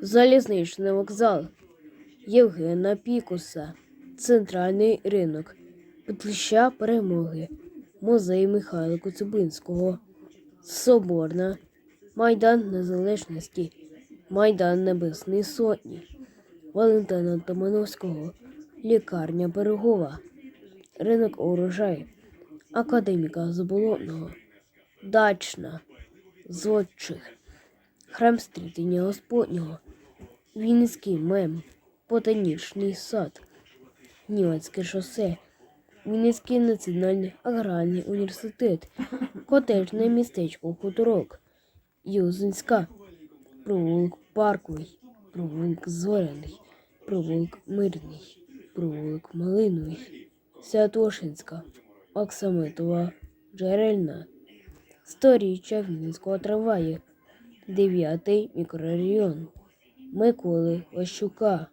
залізничний вокзал, Євгена Пікуса, центральний ринок, Петлища Перемоги, музей Михайла Коцюбинського, Соборна, Майдан Незалежності, Майдан Небесної Сотні, Валентина Томановського, лікарня Берегова, ринок урожай, академіка Заболотного, Дачна, Зодчих, храм стрітення Господнього, Вінницький мем, Ботанічний сад, Німецьке шосе, Вінницький національний аграрний університет, котежне містечко Хуторок, Юзинська, провулок Парковий, провулок Зоряний, провулок Мирний, провулок Малиновий, Святошинська, Оксамитова, Джерельна, Сторіччя Вінницького трамваю, 9 мікрорайон, Миколи Ващука,